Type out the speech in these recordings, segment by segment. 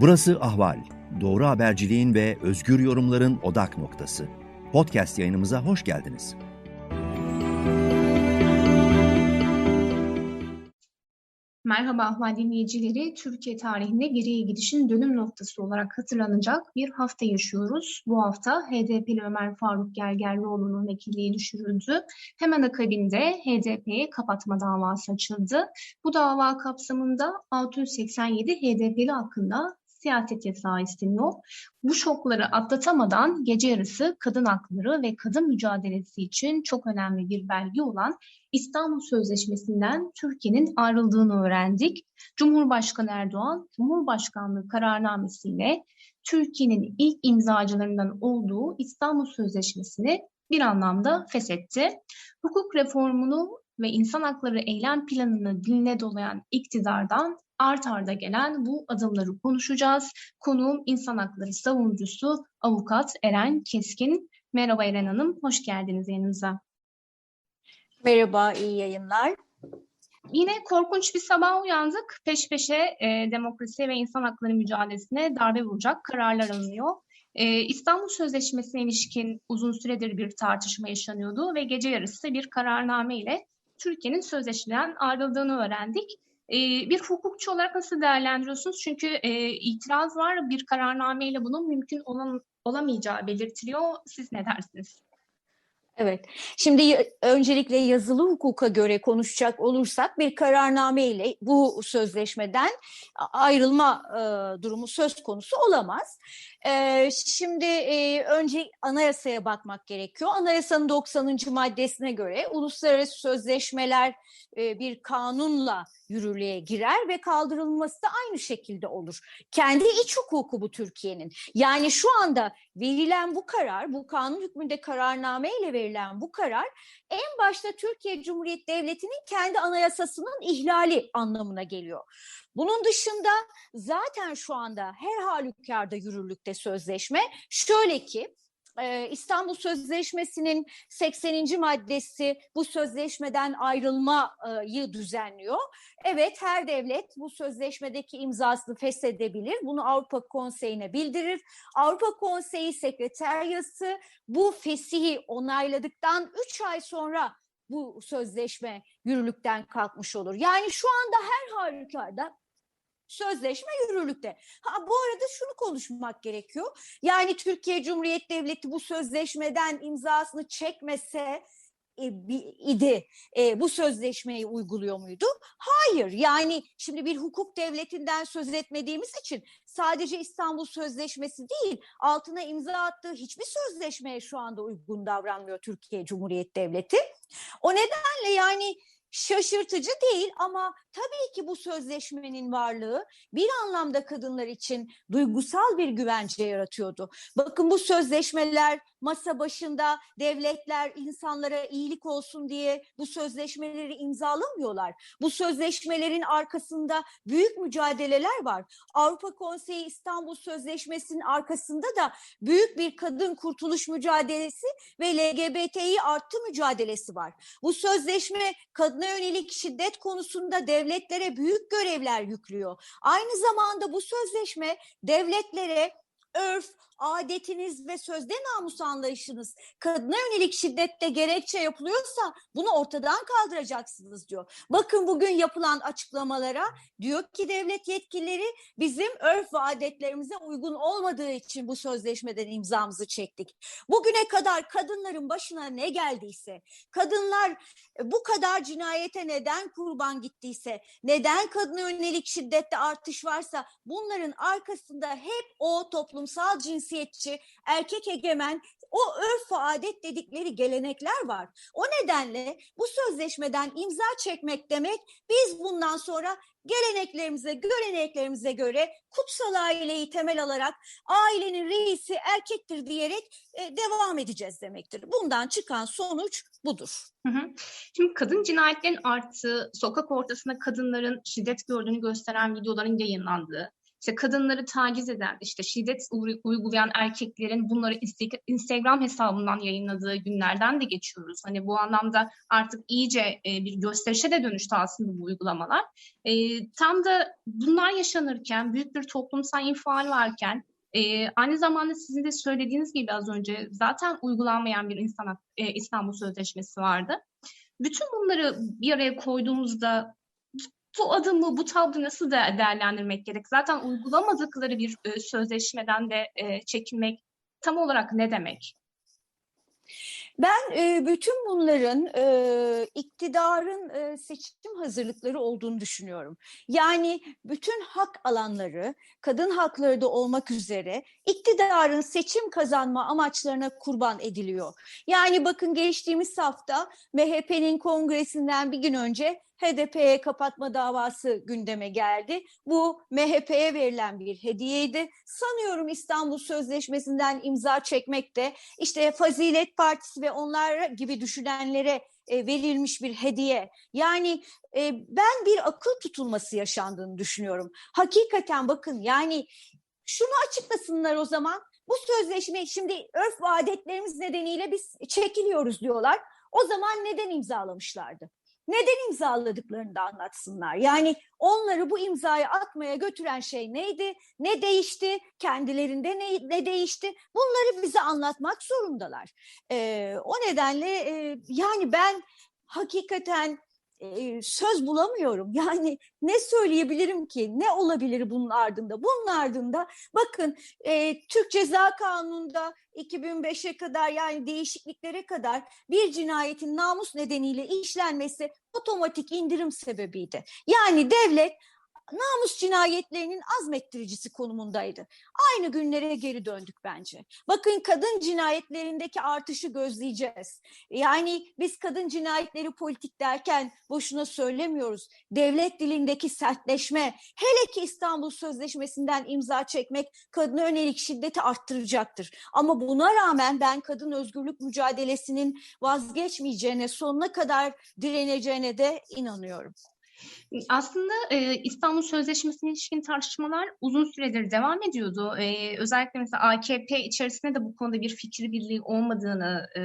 Burası Ahval. Doğru haberciliğin ve özgür yorumların odak noktası. Podcast yayınımıza hoş geldiniz. Merhaba Ahval dinleyicileri. Türkiye tarihinde geriye gidişin dönüm noktası olarak hatırlanacak bir hafta yaşıyoruz. Bu hafta HDP'li Ömer Faruk Gergerlioğlu'nun vekilliği düşürüldü. Hemen akabinde HDP'ye kapatma davası açıldı. Bu dava kapsamında 687 HDP'li hakkında siyaset yasağı isteniyor. Bu şokları atlatamadan gece yarısı kadın hakları ve kadın mücadelesi için çok önemli bir belge olan İstanbul Sözleşmesi'nden Türkiye'nin ayrıldığını öğrendik. Cumhurbaşkanı Erdoğan, Cumhurbaşkanlığı kararnamesiyle Türkiye'nin ilk imzacılarından olduğu İstanbul Sözleşmesi'ni bir anlamda feshetti. Hukuk reformunu ve insan hakları eylem planını diline dolayan iktidardan art arda gelen bu adımları konuşacağız. Konuğum insan hakları savunucusu avukat Eren Keskin. Merhaba Eren Hanım, hoş geldiniz yanımıza. Merhaba, iyi yayınlar. Yine korkunç bir sabah uyandık. Peş peşe e, demokrasi ve insan hakları mücadelesine darbe vuracak kararlar alınıyor. E, İstanbul Sözleşmesi'ne ilişkin uzun süredir bir tartışma yaşanıyordu ve gece yarısı bir kararname ile Türkiye'nin sözleşmeden ayrıldığını öğrendik. E, bir hukukçu olarak nasıl değerlendiriyorsunuz? Çünkü e, itiraz var, bir kararnameyle bunun mümkün olan, olamayacağı belirtiliyor. Siz ne dersiniz? Evet, şimdi öncelikle yazılı hukuka göre konuşacak olursak bir kararname ile bu sözleşmeden ayrılma e, durumu söz konusu olamaz. E, şimdi e, önce anayasaya bakmak gerekiyor. Anayasanın 90. maddesine göre uluslararası sözleşmeler e, bir kanunla yürürlüğe girer ve kaldırılması da aynı şekilde olur. Kendi iç hukuku bu Türkiye'nin. Yani şu anda verilen bu karar, bu kanun hükmünde kararname ile verilen bu karar en başta Türkiye Cumhuriyeti Devleti'nin kendi anayasasının ihlali anlamına geliyor. Bunun dışında zaten şu anda her halükarda yürürlükte sözleşme. Şöyle ki İstanbul Sözleşmesi'nin 80. maddesi bu sözleşmeden ayrılmayı düzenliyor. Evet her devlet bu sözleşmedeki imzasını feshedebilir. Bunu Avrupa Konseyi'ne bildirir. Avrupa Konseyi Sekreteryası bu fesihi onayladıktan 3 ay sonra bu sözleşme yürürlükten kalkmış olur. Yani şu anda her halükarda sözleşme yürürlükte. Ha bu arada şunu konuşmak gerekiyor. Yani Türkiye Cumhuriyeti Devleti bu sözleşmeden imzasını çekmese e, idi e, bu sözleşmeyi uyguluyor muydu? Hayır yani şimdi bir hukuk devletinden söz etmediğimiz için sadece İstanbul Sözleşmesi değil altına imza attığı hiçbir sözleşmeye şu anda uygun davranmıyor Türkiye Cumhuriyeti Devleti. O nedenle yani şaşırtıcı değil ama tabii ki bu sözleşmenin varlığı bir anlamda kadınlar için duygusal bir güvence yaratıyordu. Bakın bu sözleşmeler masa başında devletler insanlara iyilik olsun diye bu sözleşmeleri imzalamıyorlar. Bu sözleşmelerin arkasında büyük mücadeleler var. Avrupa Konseyi İstanbul Sözleşmesi'nin arkasında da büyük bir kadın kurtuluş mücadelesi ve LGBTİ artı mücadelesi var. Bu sözleşme kadına yönelik şiddet konusunda devletlere büyük görevler yüklüyor. Aynı zamanda bu sözleşme devletlere örf, adetiniz ve sözde namus anlayışınız kadına yönelik şiddette gerekçe yapılıyorsa bunu ortadan kaldıracaksınız diyor. Bakın bugün yapılan açıklamalara diyor ki devlet yetkilileri bizim örf ve adetlerimize uygun olmadığı için bu sözleşmeden imzamızı çektik. Bugüne kadar kadınların başına ne geldiyse, kadınlar bu kadar cinayete neden kurban gittiyse, neden kadına yönelik şiddette artış varsa bunların arkasında hep o toplumsal cinsiyetçi, erkek egemen o örf ve adet dedikleri gelenekler var. O nedenle bu sözleşmeden imza çekmek demek biz bundan sonra geleneklerimize, göreneklerimize göre kutsal aileyi temel alarak ailenin reisi erkektir diyerek e, devam edeceğiz demektir. Bundan çıkan sonuç budur. Hı hı. Şimdi kadın cinayetlerin arttığı, sokak ortasında kadınların şiddet gördüğünü gösteren videoların yayınlandığı, işte kadınları taciz eden, işte şiddet uygulayan erkeklerin bunları Instagram hesabından yayınladığı günlerden de geçiyoruz. Hani bu anlamda artık iyice e, bir gösterişe de dönüştü aslında bu uygulamalar. E, tam da bunlar yaşanırken, büyük bir toplumsal infial varken e, aynı zamanda sizin de söylediğiniz gibi az önce zaten uygulanmayan bir insan, e, İstanbul Sözleşmesi vardı. Bütün bunları bir araya koyduğumuzda bu adımı, bu tablo nasıl de değerlendirmek gerek? Zaten uygulamadıkları bir e, sözleşmeden de e, çekinmek tam olarak ne demek? Ben e, bütün bunların e, iktidarın e, seçim hazırlıkları olduğunu düşünüyorum. Yani bütün hak alanları, kadın hakları da olmak üzere iktidarın seçim kazanma amaçlarına kurban ediliyor. Yani bakın geçtiğimiz hafta MHP'nin kongresinden bir gün önce HDP'ye kapatma davası gündeme geldi. Bu MHP'ye verilen bir hediyeydi. Sanıyorum İstanbul Sözleşmesi'nden imza çekmek de işte Fazilet Partisi ve onlar gibi düşünenlere e, verilmiş bir hediye. Yani e, ben bir akıl tutulması yaşandığını düşünüyorum. Hakikaten bakın yani şunu açıklasınlar o zaman. Bu sözleşme şimdi örf ve adetlerimiz nedeniyle biz çekiliyoruz diyorlar. O zaman neden imzalamışlardı? Neden imzaladıklarını da anlatsınlar. Yani onları bu imzayı atmaya götüren şey neydi? Ne değişti? Kendilerinde ne, ne değişti? Bunları bize anlatmak zorundalar. Ee, o nedenle e, yani ben hakikaten söz bulamıyorum. Yani ne söyleyebilirim ki? Ne olabilir bunun ardında? Bunun ardında bakın e, Türk Ceza Kanunu'nda 2005'e kadar yani değişikliklere kadar bir cinayetin namus nedeniyle işlenmesi otomatik indirim sebebiydi. Yani devlet namus cinayetlerinin azmettiricisi konumundaydı. Aynı günlere geri döndük bence. Bakın kadın cinayetlerindeki artışı gözleyeceğiz. Yani biz kadın cinayetleri politik derken boşuna söylemiyoruz. Devlet dilindeki sertleşme, hele ki İstanbul Sözleşmesi'nden imza çekmek kadına yönelik şiddeti arttıracaktır. Ama buna rağmen ben kadın özgürlük mücadelesinin vazgeçmeyeceğine, sonuna kadar direneceğine de inanıyorum. Aslında e, İstanbul Sözleşmesi'ne ilişkin tartışmalar uzun süredir devam ediyordu. E, özellikle mesela AKP içerisinde de bu konuda bir fikir birliği olmadığını, e,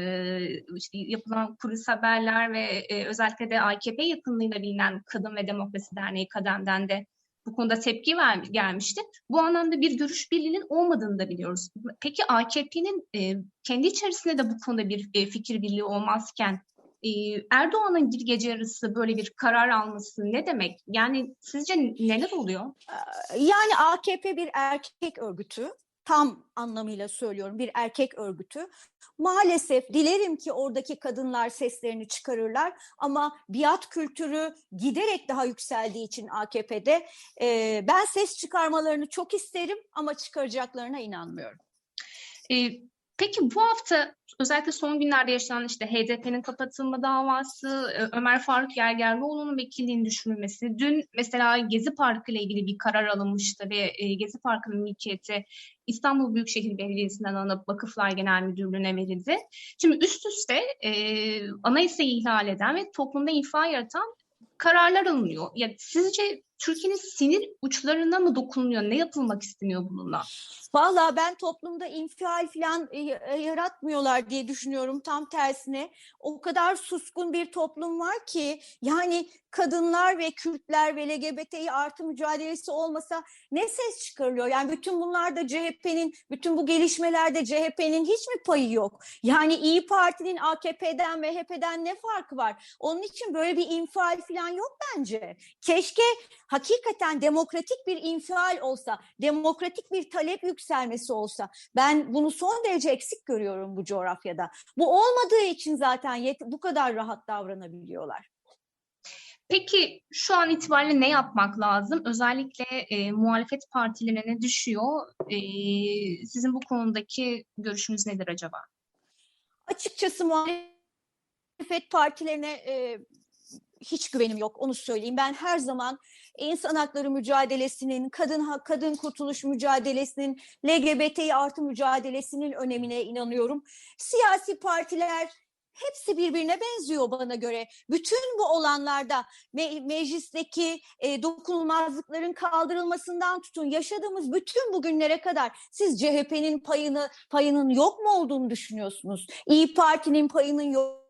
işte yapılan kulis haberler ve e, özellikle de AKP yakınlığıyla bilinen Kadın ve Demokrasi Derneği Kadem'den de bu konuda tepki ver, gelmişti. Bu anlamda bir görüş birliğinin olmadığını da biliyoruz. Peki AKP'nin e, kendi içerisinde de bu konuda bir e, fikir birliği olmazken Erdoğan'ın bir gece yarısı böyle bir karar alması ne demek? Yani sizce neler oluyor? Yani AKP bir erkek örgütü tam anlamıyla söylüyorum bir erkek örgütü. Maalesef dilerim ki oradaki kadınlar seslerini çıkarırlar ama biat kültürü giderek daha yükseldiği için AKP'de e, ben ses çıkarmalarını çok isterim ama çıkaracaklarına inanmıyorum. E, Peki bu hafta özellikle son günlerde yaşanan işte HDP'nin kapatılma davası, Ömer Faruk Gergerlioğlu'nun vekilliğinin düşürülmesi, dün mesela Gezi Parkı ile ilgili bir karar alınmıştı ve Gezi Parkı'nın mülkiyeti İstanbul Büyükşehir Belediyesi'nden alınıp Vakıflar Genel Müdürlüğü'ne verildi. Şimdi üst üste e, anayasayı ihlal eden ve toplumda infial yaratan kararlar alınıyor. Ya sizce Türkiye'nin sinir uçlarına mı dokunuyor? Ne yapılmak isteniyor bununla? Valla ben toplumda infial falan e, e, yaratmıyorlar diye düşünüyorum. Tam tersine o kadar suskun bir toplum var ki yani kadınlar ve Kürtler ve LGBTİ artı mücadelesi olmasa ne ses çıkarılıyor? Yani bütün bunlarda CHP'nin, bütün bu gelişmelerde CHP'nin hiç mi payı yok? Yani İyi Parti'nin AKP'den, MHP'den ne farkı var? Onun için böyle bir infial falan yok bence. Keşke hakikaten demokratik bir infial olsa, demokratik bir talep yükselmesi olsa ben bunu son derece eksik görüyorum bu coğrafyada. Bu olmadığı için zaten bu kadar rahat davranabiliyorlar. Peki şu an itibariyle ne yapmak lazım? Özellikle e, muhalefet partilerine düşüyor. E, sizin bu konudaki görüşünüz nedir acaba? Açıkçası muhalefet partilerine e, hiç güvenim yok onu söyleyeyim. Ben her zaman insan hakları mücadelesinin, kadın kadın kurtuluş mücadelesinin, LGBT artı mücadelesinin önemine inanıyorum. Siyasi partiler hepsi birbirine benziyor bana göre. Bütün bu olanlarda me meclisteki e, dokunulmazlıkların kaldırılmasından tutun yaşadığımız bütün bugünlere kadar siz CHP'nin payını payının yok mu olduğunu düşünüyorsunuz? İyi Parti'nin payının yok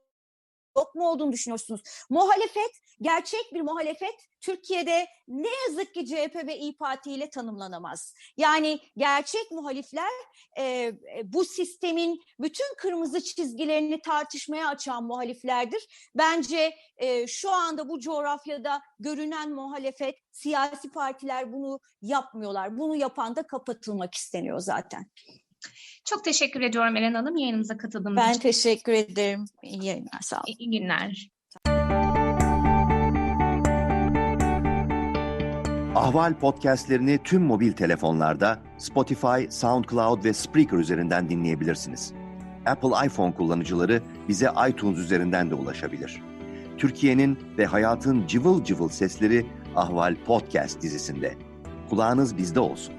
yok mu olduğunu düşünüyorsunuz? Muhalefet, gerçek bir muhalefet Türkiye'de ne yazık ki CHP ve İyi Parti ile tanımlanamaz. Yani gerçek muhalifler e, bu sistemin bütün kırmızı çizgilerini tartışmaya açan muhaliflerdir. Bence e, şu anda bu coğrafyada görünen muhalefet, siyasi partiler bunu yapmıyorlar. Bunu yapan da kapatılmak isteniyor zaten. Çok teşekkür ediyorum Eren Hanım yayınımıza katıldığınız ben için. Ben teşekkür ederim. İyi yayınlar. Sağ olun. İyi günler. Ahval podcastlerini tüm mobil telefonlarda Spotify, SoundCloud ve Spreaker üzerinden dinleyebilirsiniz. Apple iPhone kullanıcıları bize iTunes üzerinden de ulaşabilir. Türkiye'nin ve hayatın cıvıl cıvıl sesleri Ahval Podcast dizisinde. Kulağınız bizde olsun.